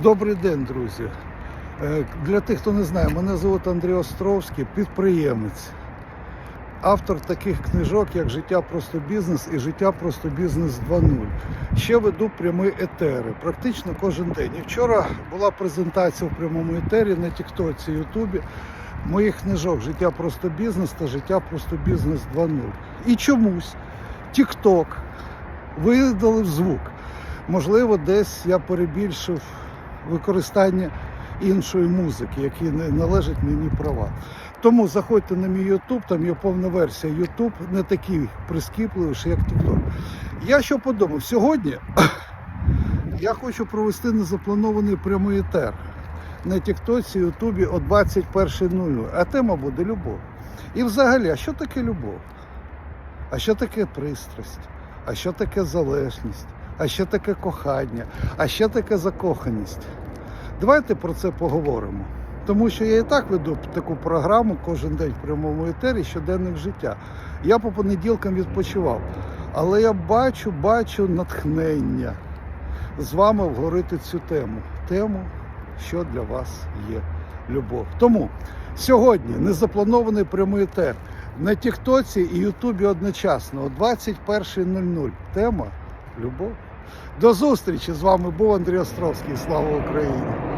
Добрий день, друзі. Е, Для тих, хто не знає, мене звуть Андрій Островський, підприємець, автор таких книжок, як Життя просто бізнес і Життя просто бізнес 2.0. Ще веду прямі етери, практично кожен день. І вчора була презентація в прямому етері на Тіктоці, Ютубі моїх книжок Життя просто бізнес та Життя просто бізнес 2.0. І чомусь Тікток видалив звук. Можливо, десь я перебільшив використання іншої музики, які не належать мені права. Тому заходьте на мій YouTube, там є повна версія YouTube, не такий прискіпливий, як TikTok. Я що подумав? Сьогодні я хочу провести незапланований прямий етер на Тіктоці, Ютубі о 21.00. А тема буде любов. І взагалі, а що таке любов? А що таке пристрасть? А що таке залежність? А що таке кохання? А що таке закоханість? Давайте про це поговоримо. Тому що я і так веду таку програму кожен день в прямому етері щоденних життя. Я по понеділкам відпочивав. Але я бачу, бачу натхнення з вами обговорити цю тему. Тему, що для вас є любов. Тому сьогодні незапланований прямий етер на Тіктоці і Ютубі одночасно о 21.00. Тема любов. До зустрічі з вами був Андрій Островський. Слава Україні!